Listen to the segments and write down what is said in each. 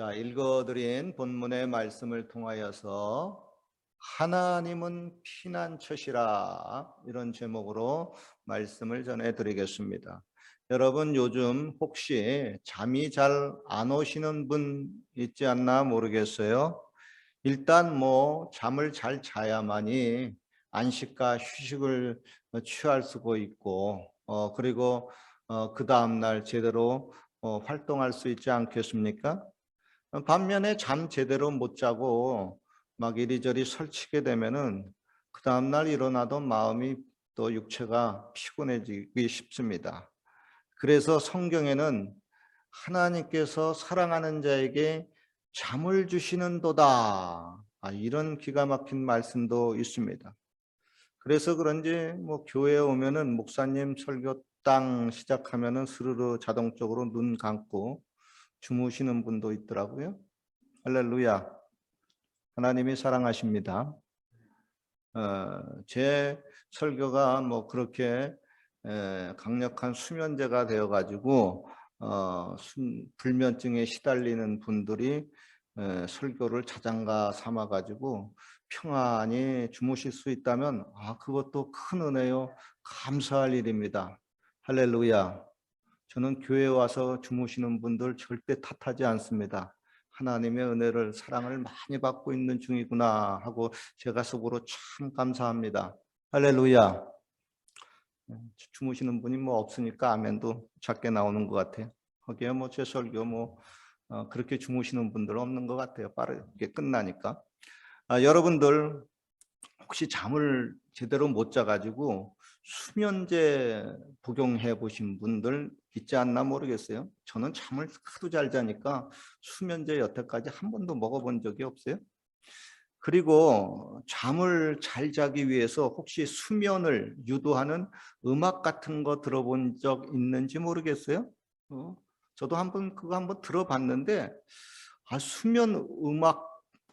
자, 읽어드린 본문의 말씀을 통하여서 하나님은 피난처시라 이런 제목으로 말씀을 전해드리겠습니다. 여러분 요즘 혹시 잠이 잘 안 오시는 분 있지 않나 모르겠어요. 일단 뭐 잠을 잘 자야만이 안식과 휴식을 취할 수가 있고 어 그리고 어 그 다음 날 제대로 어 활동할 수 있지 않겠습니까? 어, 반면에 잠 제대로 못 자고 막 이리저리 설치게 되면은 그 다음 날 일어나도 마음이 또 육체가 피곤해지기 쉽습니다. 그래서 성경에는 하나님께서 사랑하는 자에게 잠을 주시는 도다. 아, 이런 기가 막힌 말씀도 있습니다. 그래서 그런지 뭐 교회에 오면은 목사님 설교 땅 시작하면은 스르르 자동적으로 눈 감고 주무시는 분도 있더라고요. 할렐루야. 하나님이 사랑하십니다. 어, 제 설교가 뭐 그렇게 에, 강력한 수면제가 되어 가지고 어, 수, 불면증에 시달리는 분들이 에, 설교를 자장가 삼아 가지고 평안히 주무실 수 있다면 아 그것도 큰 은혜요 감사할 일입니다. 할렐루야. 저는 교회 와서 주무시는 분들 절대 탓하지 않습니다. 하나님의 은혜를 사랑을 많이 받고 있는 중이구나 하고 제가 속으로 참 감사합니다. 할렐루야. 주무시는 분이 뭐 없으니까 아멘도 작게 나오는 것 같아요. 거기에 뭐 제 설교 뭐 어, 그렇게 주무시는 분들 없는 것 같아요. 빠르게 끝나니까. 아, 여러분들 혹시 잠을 제대로 못 자가지고 수면제 복용해 보신 분들 있지 않나 모르겠어요. 저는 잠을 하도 잘 자니까 수면제 여태까지 한 번도 먹어본 적이 없어요. 그리고 잠을 잘 자기 위해서 혹시 수면을 유도하는 음악 같은 거 들어본 적 있는지 모르겠어요. 어? 저도 한번 그거 한번 들어봤는데 아 수면 음악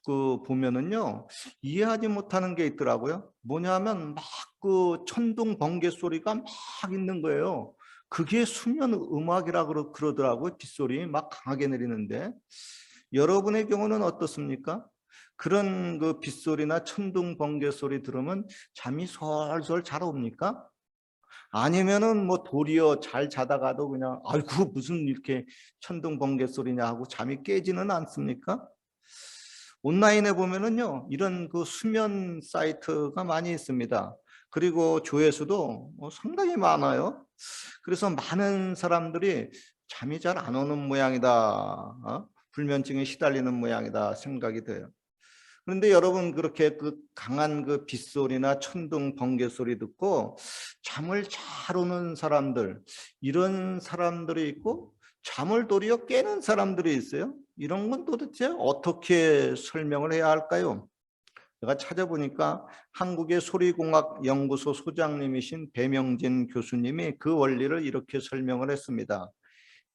그 보면은요 이해하지 못하는 게 있더라고요. 뭐냐면 막 그 천둥 번개 소리가 막 있는 거예요. 그게 수면 음악이라 그러, 그러더라고요. 빗소리 막 강하게 내리는데 여러분의 경우는 어떻습니까? 그런 그 빗소리나 천둥 번개 소리 들으면 잠이 솔솔 잘 옵니까? 아니면은 뭐 도리어 잘 자다가도 그냥 아이고 무슨 이렇게 천둥 번개 소리냐 하고 잠이 깨지는 않습니까? 온라인에 보면은요 이런 그 수면 사이트가 많이 있습니다. 그리고 조회수도 뭐 상당히 많아요. 그래서 많은 사람들이 잠이 잘 안 오는 모양이다. 어? 불면증에 시달리는 모양이다 생각이 돼요. 그런데 여러분 그렇게 그 강한 그 빗소리나 천둥 번개 소리 듣고 잠을 잘 오는 사람들 이런 사람들이 있고 잠을 도리어 깨는 사람들이 있어요. 이런 건 도대체 어떻게 설명을 해야 할까요? 제가 찾아보니까 한국의 소리공학 연구소 소장님이신 배명진 교수님이 그 원리를 이렇게 설명을 했습니다.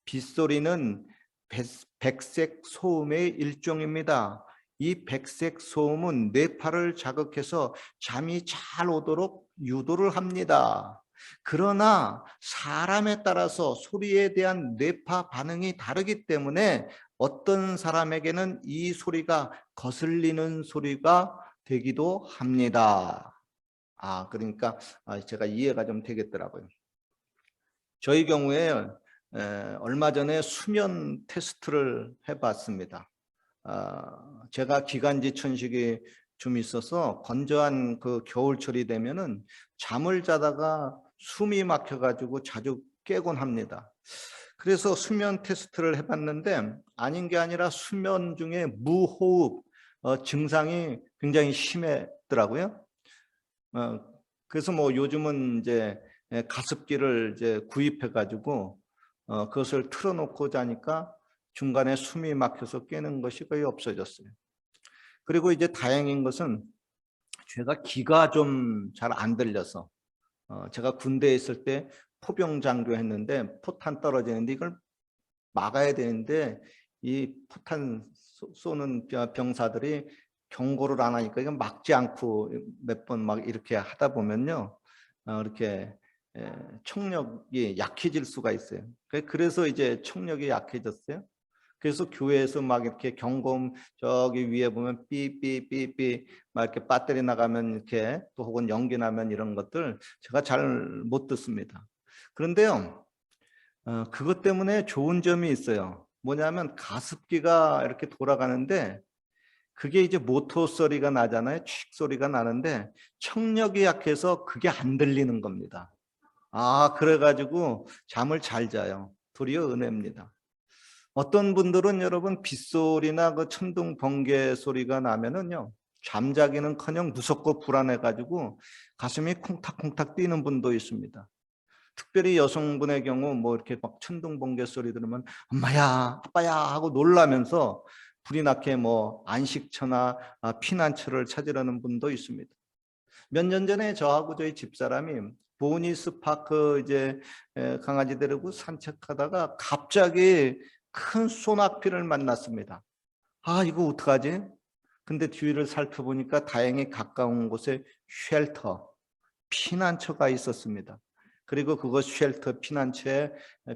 빗소리는 백색 소음의 일종입니다. 이 백색 소음은 뇌파를 자극해서 잠이 잘 오도록 유도를 합니다. 그러나 사람에 따라서 소리에 대한 뇌파 반응이 다르기 때문에 어떤 사람에게는 이 소리가 거슬리는 소리가 되기도 합니다. 아, 그러니까 아, 제가 이해가 좀 되겠더라고요. 저희 경우에 얼마 전에 수면 테스트를 해봤습니다. 아, 제가 기관지 천식이 좀 있어서 건조한 그 겨울철이 되면은 잠을 자다가 숨이 막혀가지고 자주 깨곤 합니다. 그래서 수면 테스트를 해봤는데 아닌 게 아니라 수면 중에 무호흡 어, 증상이 굉장히 심했더라고요. 어, 그래서 뭐 요즘은 이제 가습기를 이제 구입해 가지고 어, 그것을 틀어놓고 자니까 중간에 숨이 막혀서 깨는 것이 거의 없어졌어요. 그리고 이제 다행인 것은 제가 기가 좀 잘 안 들려서 어, 제가 군대에 있을 때 포병 장교 했는데 포탄 떨어지는데 이걸 막아야 되는데 이 포탄 쏘는 병사들이 경고를 안 하니까 이건 막지 않고 몇 번 막 이렇게 하다 보면요 어, 이렇게 총력이 약해질 수가 있어요. 그래서 이제 총력이 약해졌어요. 그래서 교회에서 막 이렇게 경고음 저기 위에 보면 삐삐삐삐 막 이렇게 배터리 나가면 이렇게 또 혹은 연기 나면 이런 것들 제가 잘 못 듣습니다. 그런데요, 어, 그것 때문에 좋은 점이 있어요. 뭐냐면 가습기가 이렇게 돌아가는데 그게 이제 모터 소리가 나잖아요. 칙 소리가 나는데 청력이 약해서 그게 안 들리는 겁니다. 아, 그래가지고 잠을 잘 자요. 도리어 은혜입니다. 어떤 분들은 여러분 빗소리나 그 천둥 번개 소리가 나면은요 잠자기는커녕 무섭고 불안해가지고 가슴이 콩닥콩닥 뛰는 분도 있습니다. 특별히 여성분의 경우 뭐 이렇게 막 천둥 번개 소리 들으면 엄마야 아빠야 하고 놀라면서 불이 나게 뭐 안식처나 아, 피난처를 찾으려는 분도 있습니다. 몇 년 전에 저하고 저희 집사람이 보니 스 파크 이제 강아지 데리고 산책하다가 갑자기 큰 소나피를 만났습니다. 아 이거 어떡하지? 근데 뒤를 살펴보니까 다행히 가까운 곳에 쉘터, 피난처가 있었습니다. 그리고 그것 쉘터 피난처에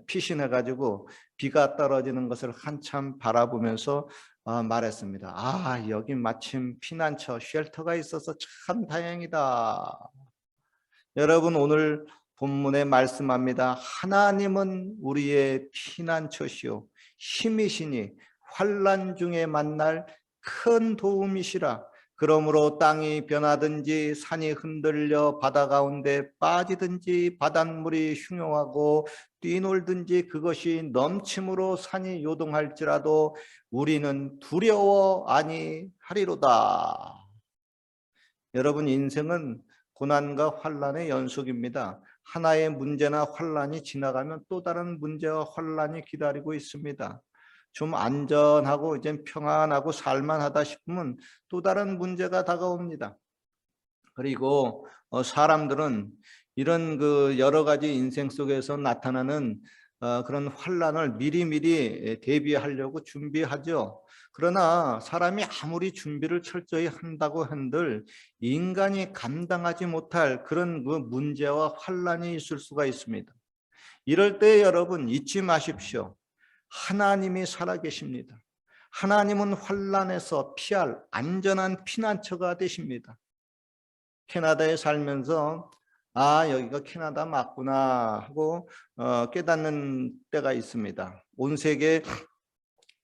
피신해 가지고 비가 떨어지는 것을 한참 바라보면서 어, 말했습니다. 아 여기 마침 피난처 쉘터가 있어서 참 다행이다. 여러분 오늘 본문에 말씀합니다. 하나님은 우리의 피난처시오. 힘이시니 환란 중에 만날 큰 도움이시라. 그러므로 땅이 변하든지 산이 흔들려 바다 가운데 빠지든지 바닷물이 흉용하고 뛰놀든지 그것이 넘침으로 산이 요동할지라도 우리는 두려워 아니하리로다. 여러분 인생은 고난과 환란의 연속입니다. 하나의 문제나 환란이 지나가면 또 다른 문제와 환란이 기다리고 있습니다. 좀 안전하고 이제 평안하고 살만하다 싶으면 또 다른 문제가 다가옵니다. 그리고 어, 사람들은 이런 그 여러 가지 인생 속에서 나타나는 어, 그런 환란을 미리미리 대비하려고 준비하죠. 그러나 사람이 아무리 준비를 철저히 한다고 한들 인간이 감당하지 못할 그런 그 문제와 환란이 있을 수가 있습니다. 이럴 때 여러분 잊지 마십시오. 하나님이 살아계십니다. 하나님은 환란에서 피할 안전한 피난처가 되십니다. 캐나다에 살면서 아 여기가 캐나다 맞구나 하고 어, 깨닫는 때가 있습니다. 온 세계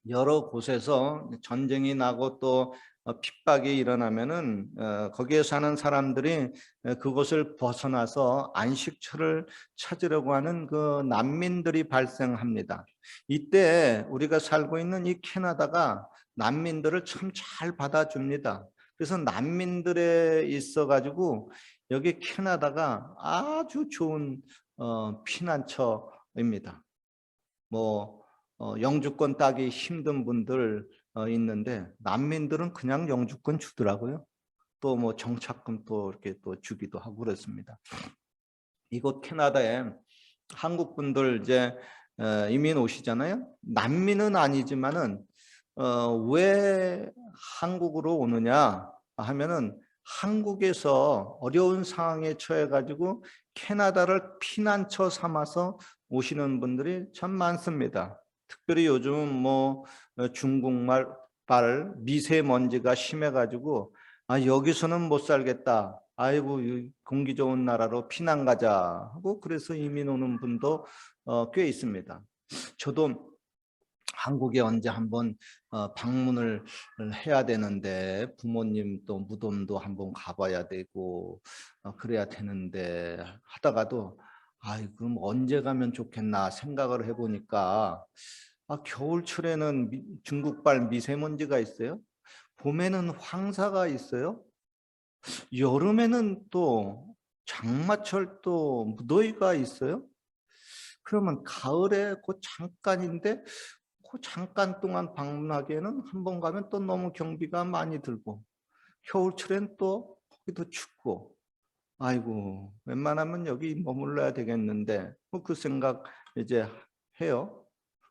여러 곳에서 전쟁이 나고 또 어, 핍박이 일어나면은 어, 거기에 사는 사람들이 어, 그곳을 벗어나서 안식처를 찾으려고 하는 그 난민들이 발생합니다. 이때 우리가 살고 있는 이 캐나다가 난민들을 참 잘 받아줍니다. 그래서 난민들에 있어 가지고 여기 캐나다가 아주 좋은 피난처입니다. 뭐 어, 영주권 따기 힘든 분들 어, 있는데 난민들은 그냥 영주권 주더라고요. 또 뭐 정착금 또 이렇게 또 주기도 하고 그렇습니다. 이곳 캐나다에 한국 분들 이제 어, 이민 오시잖아요. 난민은 아니지만은 어, 왜 한국으로 오느냐 하면은 한국에서 어려운 상황에 처해 가지고 캐나다를 피난처 삼아서 오시는 분들이 참 많습니다. 특별히 요즘은 뭐 어, 중국말 발 미세먼지가 심해가지고 아 여기서는 못 살겠다. 아이고 공기 좋은 나라로 피난 가자 하고 그래서 이민 오는 분도 어, 꽤 있습니다. 저도 한국에 언제 한번 어, 방문을 해야 되는데 부모님 또 무덤도 한번 가봐야 되고 어, 그래야 되는데 하다가도 아이 그럼 언제 가면 좋겠나 생각을 해보니까 아, 겨울철에는 미, 중국발 미세먼지가 있어요. 봄에는 황사가 있어요. 여름에는 또 장마철 또 무더위가 있어요. 그러면 가을에 그 잠깐인데 그 잠깐 동안 방문하기에는 한 번 가면 또 너무 경비가 많이 들고 겨울철엔 또 거기도 춥고 아이고 웬만하면 여기 머물러야 되겠는데 뭐 그 생각 이제 해요.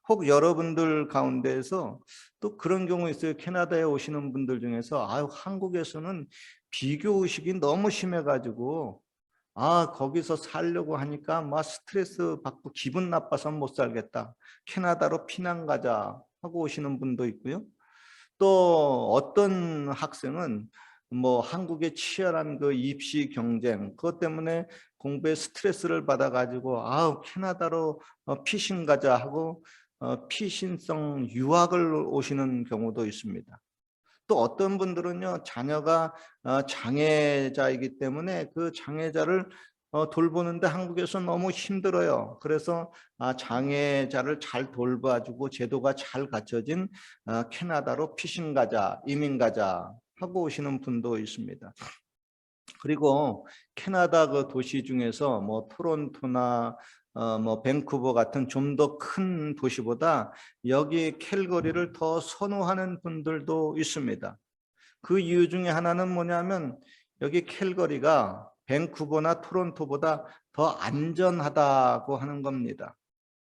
혹 여러분들 가운데에서 또 그런 경우 있어요. 캐나다에 오시는 분들 중에서 아유 한국에서는 비교 의식이 너무 심해가지고 아 거기서 살려고 하니까 막 스트레스 받고 기분 나빠서 못 살겠다. 캐나다로 피난 가자. 하고 오시는 분도 있고요. 또 어떤 학생은 뭐 한국의 치열한 그 입시 경쟁 그것 때문에 공부에 스트레스를 받아 가지고 아우 캐나다로 어, 피신 가자 하고 어, 피신성 유학을 오시는 경우도 있습니다. 또 어떤 분들은요 자녀가 어, 장애자이기 때문에 그 장애자를 어, 돌보는데 한국에서 너무 힘들어요. 그래서 아, 장애자를 잘 돌봐주고 제도가 잘 갖춰진 아, 캐나다로 피신 가자, 이민 가자 하고 오시는 분도 있습니다. 그리고 캐나다 그 도시 중에서 뭐 토론토나 어, 뭐 밴쿠버 같은 좀 더 큰 도시보다 여기 캘거리를 더 선호하는 분들도 있습니다. 그 이유 중에 하나는 뭐냐면 여기 캘거리가 밴쿠버나 토론토보다 더 안전하다고 하는 겁니다.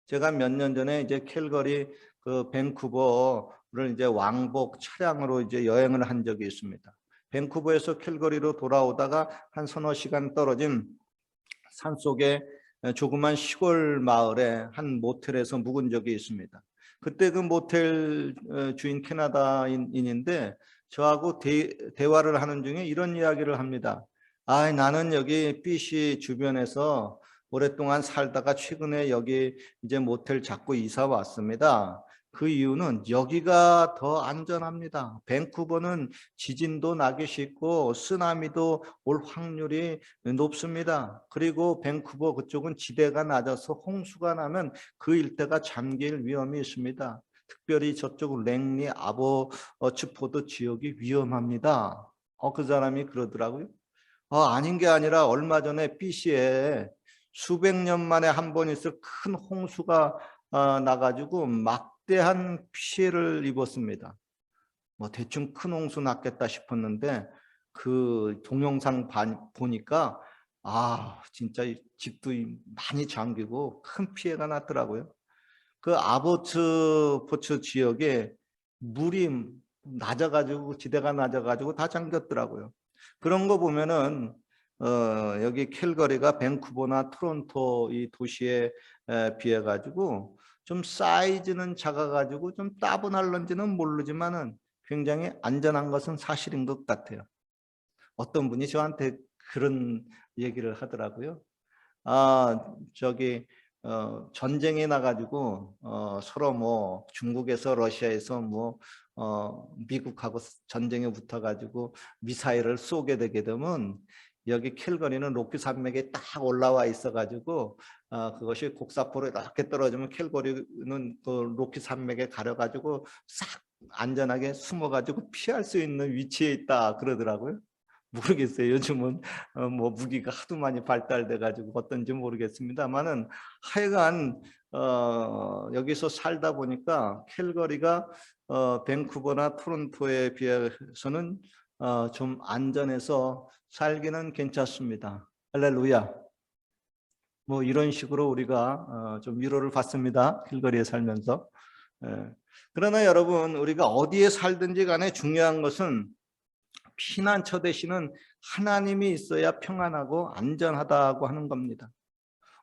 제가 몇 년 전에 이제 캘거리 그 밴쿠버 를 이제 왕복 차량으로 이제 여행을 한 적이 있습니다. 밴쿠버에서 캘거리로 돌아오다가 한 서너 시간 떨어진 산 속에 조그만 시골 마을에 한 모텔에서 묵은 적이 있습니다. 그때 그 모텔 어, 주인 캐나다인인데 저하고 대, 대화를 하는 중에 이런 이야기를 합니다. 아, 나는 여기 BC 주변에서 오랫동안 살다가 최근에 여기 이제 모텔 잡고 이사 왔습니다. 그 이유는 여기가 더 안전합니다. 밴쿠버는 지진도 나기 쉽고 쓰나미도 올 확률이 높습니다. 그리고 밴쿠버 그쪽은 지대가 낮아서 홍수가 나면 그 일대가 잠길 위험이 있습니다. 특별히 저쪽 랭리 아버츠포드 지역이 위험합니다. 어, 그 사람이 그러더라고요. 어, 아닌 게 아니라 얼마 전에 BC에 수백 년 만에 한 번 있을 큰 홍수가 어, 나가지고 막대한 피해를 입었습니다. 뭐 대충 큰 홍수 났겠다 싶었는데 그 동영상 보니까 아 진짜 집도 많이 잠기고 큰 피해가 났더라고요. 그 아버츠 포츠 지역에 물이 낮아가지고 지대가 낮아가지고 다 잠겼더라고요. 그런 거 보면은 어, 여기 캘거리가 밴쿠버나 토론토 이 도시에 에, 비해 가지고 좀 사이즈는 작아 가지고 좀 따분할런지는 모르지만은 굉장히 안전한 것은 사실인 것 같아요. 어떤 분이 저한테 그런 얘기를 하더라고요. 아 저기 어, 전쟁에 나가지고 어, 서로 뭐 중국에서 러시아에서 뭐 어, 미국하고 전쟁에 붙어가지고 미사일을 쏘게 되게 되면 여기 캘거리는 로키 산맥에 딱 올라와 있어가지고 어, 그것이 곡사포로 이렇게 떨어지면 캘거리는 그 로키 산맥에 가려가지고 싹 안전하게 숨어가지고 피할 수 있는 위치에 있다 그러더라고요. 모르겠어요. 요즘은 어, 뭐 무기가 하도 많이 발달돼 가지고 어떤지 모르겠습니다만은 하여간 어, 여기서 살다 보니까 캘거리가 어, 밴쿠버나 토론토에 비해서는 어, 좀 안전해서 살기는 괜찮습니다. 할렐루야. 뭐 이런 식으로 우리가 어, 좀 위로를 받습니다. 길거리에 살면서. 예. 그러나 여러분 우리가 어디에 살든지 간에 중요한 것은 피난처 대신은 하나님이 있어야 평안하고 안전하다고 하는 겁니다.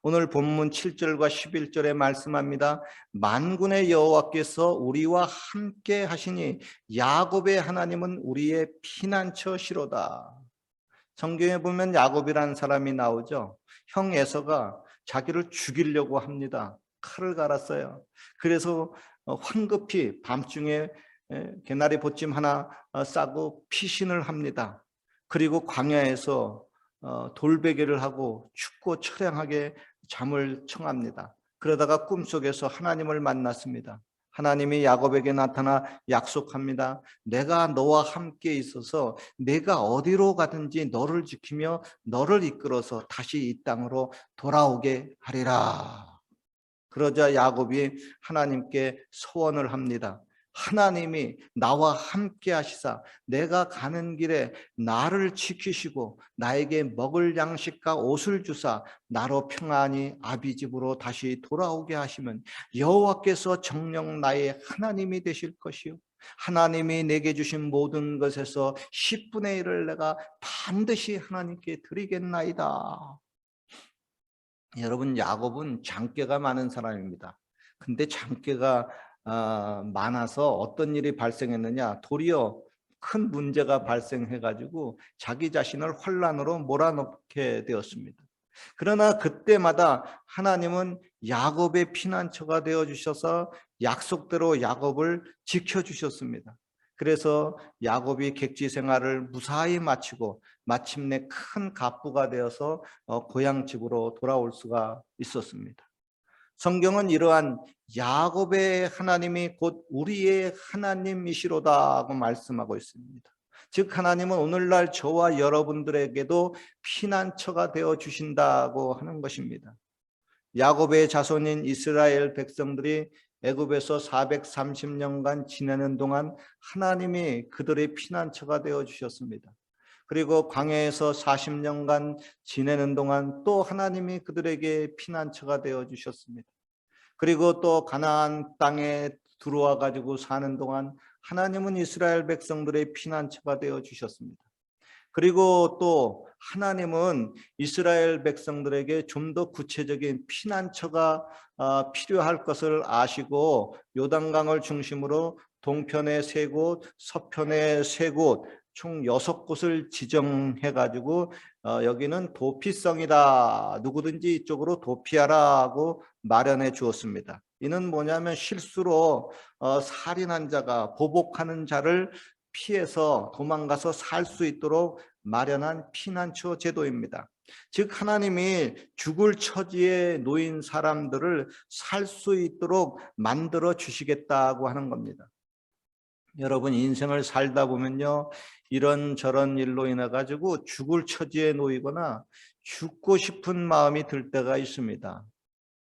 오늘 본문 7절과 11절에 말씀합니다. 만군의 여호와께서 우리와 함께 하시니 야곱의 하나님은 우리의 피난처시로다. 성경에 보면 야곱이라는 사람이 나오죠. 형 에서가 자기를 죽이려고 합니다. 칼을 갈았어요. 그래서 황급히 밤중에 개나리 보찜 하나 어, 싸고 피신을 합니다. 그리고 광야에서 어, 돌베개를 하고 춥고 처량하게 잠을 청합니다. 그러다가 꿈속에서 하나님을 만났습니다. 하나님이 야곱에게 나타나 약속합니다. 내가 너와 함께 있어서 내가 어디로 가든지 너를 지키며 너를 이끌어서 다시 이 땅으로 돌아오게 하리라. 그러자 야곱이 하나님께 소원을 합니다. 하나님이 나와 함께 하시사 내가 가는 길에 나를 지키시고 나에게 먹을 양식과 옷을 주사 나로 평안히 아비 집으로 다시 돌아오게 하시면 여호와께서 정령 나의 하나님이 되실 것이요 하나님이 내게 주신 모든 것에서 10분의 1을 내가 반드시 하나님께 드리겠나이다. 여러분 야곱은 장깨가 많은 사람입니다. 근데 장깨가 아, 많아서 어떤 일이 발생했느냐 도리어 큰 문제가 발생해 가지고 자기 자신을 환란으로 몰아넣게 되었습니다. 그러나 그때마다 하나님은 야곱의 피난처가 되어 주셔서 약속대로 야곱을 지켜 주셨습니다. 그래서 야곱이 객지 생활을 무사히 마치고 마침내 큰 갑부가 되어서 어, 고향 집으로 돌아올 수가 있었습니다. 성경은 이러한 야곱의 하나님이 곧 우리의 하나님이시로다고 말씀하고 있습니다. 즉 하나님은 오늘날 저와 여러분들에게도 피난처가 되어 주신다고 하는 것입니다. 야곱의 자손인 이스라엘 백성들이 애굽에서 430년간 지내는 동안 하나님이 그들의 피난처가 되어 주셨습니다. 그리고 광야에서 40년간 지내는 동안 또 하나님이 그들에게 피난처가 되어 주셨습니다. 그리고 또 가나안 땅에 들어와 가지고 사는 동안 하나님은 이스라엘 백성들의 피난처가 되어 주셨습니다. 그리고 또 하나님은 이스라엘 백성들에게 좀 더 구체적인 피난처가 어, 필요할 것을 아시고 요단강을 중심으로 동편의 세 곳, 서편의 세 곳, 총 여섯 곳을 지정해 가지고 어, 여기는 도피성이다. 누구든지 이쪽으로 도피하라고 마련해 주었습니다. 이는 뭐냐면 실수로 어, 살인한 자가 보복하는 자를 피해서 도망가서 살 수 있도록 마련한 피난처 제도입니다. 즉 하나님이 죽을 처지에 놓인 사람들을 살 수 있도록 만들어 주시겠다고 하는 겁니다. 여러분 인생을 살다 보면요 이런 저런 일로 인해 가지고 죽을 처지에 놓이거나 죽고 싶은 마음이 들 때가 있습니다.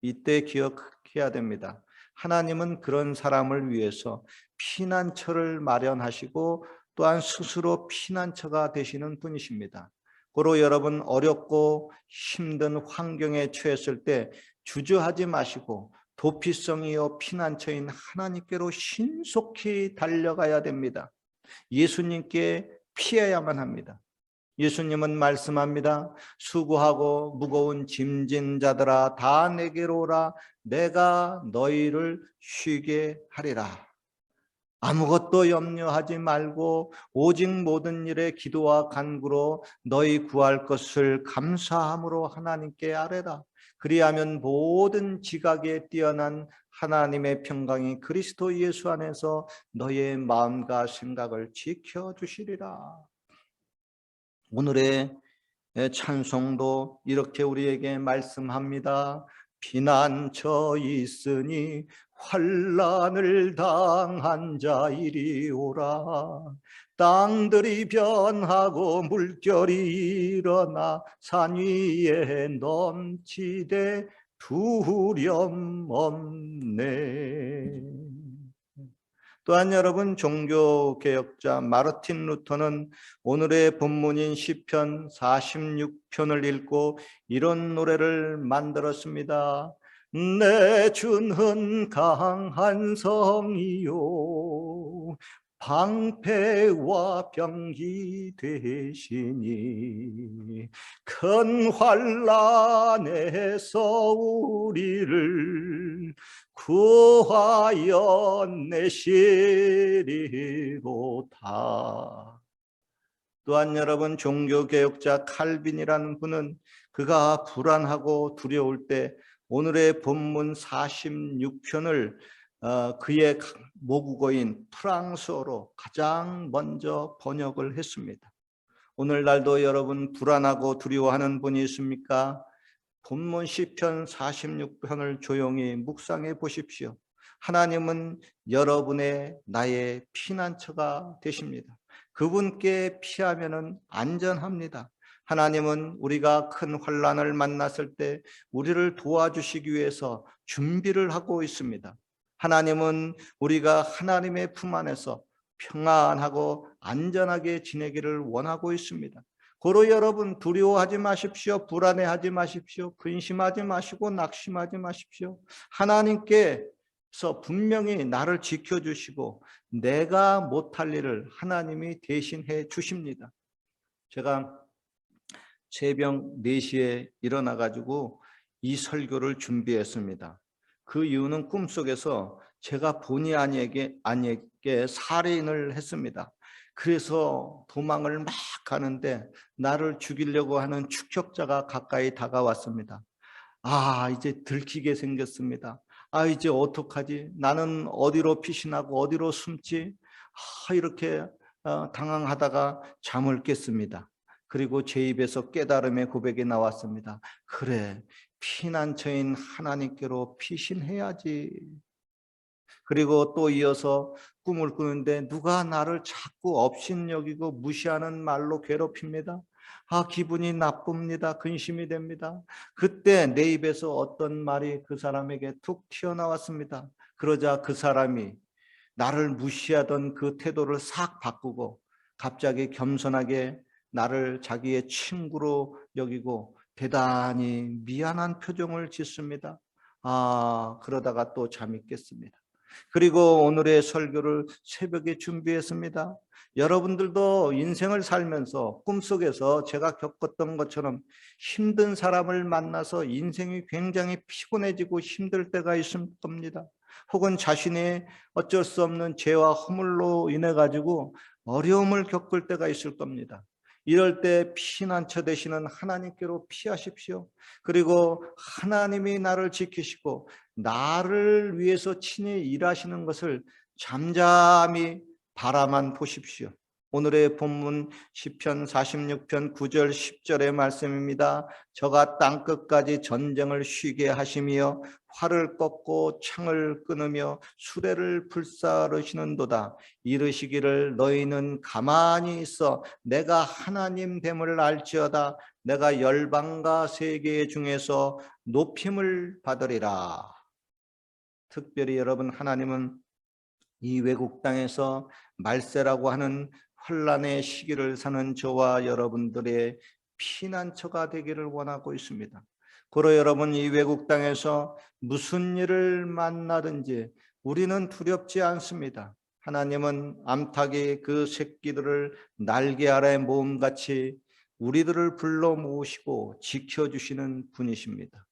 이때 기억해야 됩니다. 하나님은 그런 사람을 위해서 피난처를 마련하시고 또한 스스로 피난처가 되시는 분이십니다. 고로 여러분 어렵고 힘든 환경에 처했을 때 주저하지 마시고 도피성이요 피난처인 하나님께로 신속히 달려가야 됩니다. 예수님께 피해야만 합니다. 예수님은 말씀합니다. 수고하고 무거운 짐진 자들아 다 내게로 오라 내가 너희를 쉬게 하리라. 아무것도 염려하지 말고 오직 모든 일에 기도와 간구로 너희 구할 것을 감사함으로 하나님께 아뢰라. 그리하면 모든 지각에 뛰어난 하나님의 평강이 그리스도 예수 안에서 너의 마음과 생각을 지켜 주시리라. 오늘의 찬송도 이렇게 우리에게 말씀합니다. 피난처 있으니 환란을 당한 자 이리 오라 땅들이 변하고 물결이 일어나 산 위에 넘치되 두려움 없네 또한 여러분 종교 개혁자 마르틴 루터는 오늘의 본문인 시편 46편을 읽고 이런 노래를 만들었습니다. 내 주는 강한 성이요 방패와 병기 되시니 큰 환란에서 우리를 구하여 내시리로다. 또한 여러분 종교개혁자 칼빈이라는 분은 그가 불안하고 두려울 때 오늘의 본문 46편을 어, 그의 모국어인 프랑스어로 가장 먼저 번역을 했습니다. 오늘날도 여러분 불안하고 두려워하는 분이 있습니까? 본문 시편 46편을 조용히 묵상해 보십시오. 하나님은 여러분의 나의 피난처가 되십니다. 그분께 피하면은 안전합니다. 하나님은 우리가 큰 환란을 만났을 때 우리를 도와주시기 위해서 준비를 하고 있습니다. 하나님은 우리가 하나님의 품 안에서 평안하고 안전하게 지내기를 원하고 있습니다. 고로 여러분 두려워하지 마십시오. 불안해하지 마십시오. 근심하지 마시고 낙심하지 마십시오. 하나님께서 분명히 나를 지켜주시고 내가 못할 일을 하나님이 대신해 주십니다. 제가 새벽 4시에 일어나 가지고 이 설교를 준비했습니다. 그 이유는 꿈속에서 제가 본의 아니에게 아니에게 살인을 했습니다. 그래서 도망을 막 가는데 나를 죽이려고 하는 축격자가 가까이 다가왔습니다. 아, 이제 들키게 생겼습니다. 아, 이제 어떡하지? 나는 어디로 피신하고 어디로 숨지? 아, 이렇게 어, 당황하다가 잠을 깼습니다. 그리고 제 입에서 깨달음의 고백이 나왔습니다. 그래, 피난처인 하나님께로 피신해야지. 그리고 또 이어서 꿈을 꾸는데 누가 나를 자꾸 업신여기고 무시하는 말로 괴롭힙니다. 아, 기분이 나쁩니다. 근심이 됩니다. 그때 내 입에서 어떤 말이 그 사람에게 툭 튀어나왔습니다. 그러자 그 사람이 나를 무시하던 그 태도를 싹 바꾸고 갑자기 겸손하게 나를 자기의 친구로 여기고 대단히 미안한 표정을 짓습니다. 아, 그러다가 또 잠이 깼습니다. 그리고 오늘의 설교를 새벽에 준비했습니다. 여러분들도 인생을 살면서 꿈속에서 제가 겪었던 것처럼 힘든 사람을 만나서 인생이 굉장히 피곤해지고 힘들 때가 있을 겁니다. 혹은 자신이 어쩔 수 없는 죄와 허물로 인해 가지고 어려움을 겪을 때가 있을 겁니다. 이럴 때 피난처 되시는 하나님께로 피하십시오. 그리고 하나님이 나를 지키시고 나를 위해서 친히 일하시는 것을 잠잠히 바라만 보십시오. 오늘의 본문 시편 46편 9절 10절의 말씀입니다. 저가 땅 끝까지 전쟁을 쉬게 하시며 활을 꺾고 창을 끊으며 수레를 불사르시는도다. 이르시기를 너희는 가만히 있어 내가 하나님 됨을 알지어다. 내가 열방과 세계 중에서 높임을 받으리라. 특별히 여러분 하나님은 이 외국 땅에서 말세라고 하는 혼란의 시기를 사는 저와 여러분들의 피난처가 되기를 원하고 있습니다. 고로 여러분 이 외국 땅에서 무슨 일을 만나든지 우리는 두렵지 않습니다. 하나님은 암탉이 그 새끼들을 날개 아래 모음같이 우리들을 불러 모으시고 지켜주시는 분이십니다.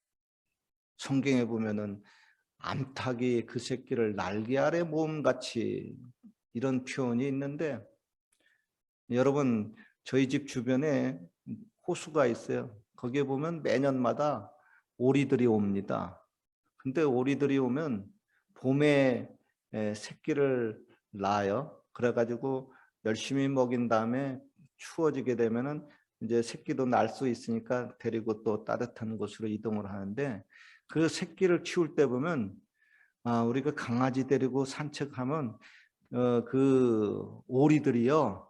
성경에 보면은 암탉이 그 새끼를 날개 아래 모음같이 이런 표현이 있는데 여러분 저희 집 주변에 호수가 있어요. 거기에 보면 매년마다 오리들이 옵니다. 근데 오리들이 오면 봄에 새끼를 낳아요. 그래가지고 열심히 먹인 다음에 추워지게 되면은 이제 새끼도 날 수 있으니까 데리고 또 따뜻한 곳으로 이동을 하는데 그 새끼를 키울 때 보면 아, 우리가 강아지 데리고 산책하면 어, 그 오리들이요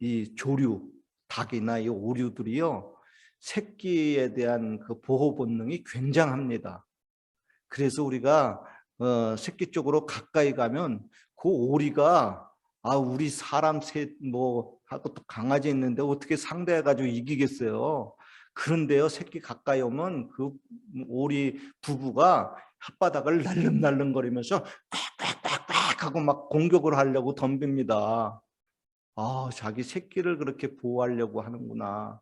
이 조류, 닭이나 이 오류들이요. 새끼에 대한 그 보호 본능이 굉장합니다. 그래서 우리가 어, 새끼 쪽으로 가까이 가면 그 오리가 아 우리 사람 셋뭐 하고 또 강아지 있는데 어떻게 상대해 가지고 이기겠어요. 그런데요 새끼 가까이 오면 그 오리 부부가 혓바닥을 날름날름거리면서 꽥꽥꽥꽥 하고 막 공격을 하려고 덤빕니다. 아, 자기 새끼를 그렇게 보호하려고 하는구나.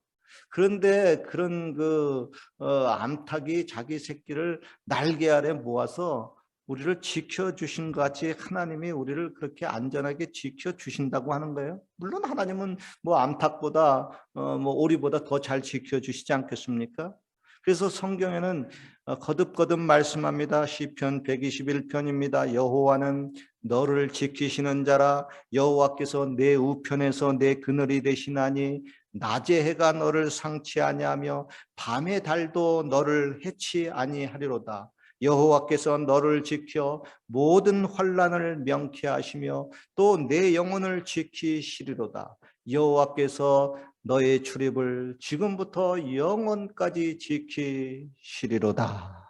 그런데 그런 그 어, 암탉이 자기 새끼를 날개 아래 모아서 우리를 지켜주신 것 같이 하나님이 우리를 그렇게 안전하게 지켜주신다고 하는 거예요. 물론 하나님은 뭐 암탉보다 어, 뭐 오리보다 더 잘 지켜주시지 않겠습니까? 그래서 성경에는 어, 거듭거듭 말씀합니다. 시편 121편입니다. 여호와는 너를 지키시는 자라 여호와께서 내 우편에서 내 그늘이 되시나니 낮에 해가 너를 상치 아니하며 밤의 달도 너를 해치 아니하리로다. 여호와께서 너를 지켜 모든 환란을 명쾌하시며 또 내 영혼을 지키시리로다. 여호와께서 너의 출입을 지금부터 영원까지 지키시리로다.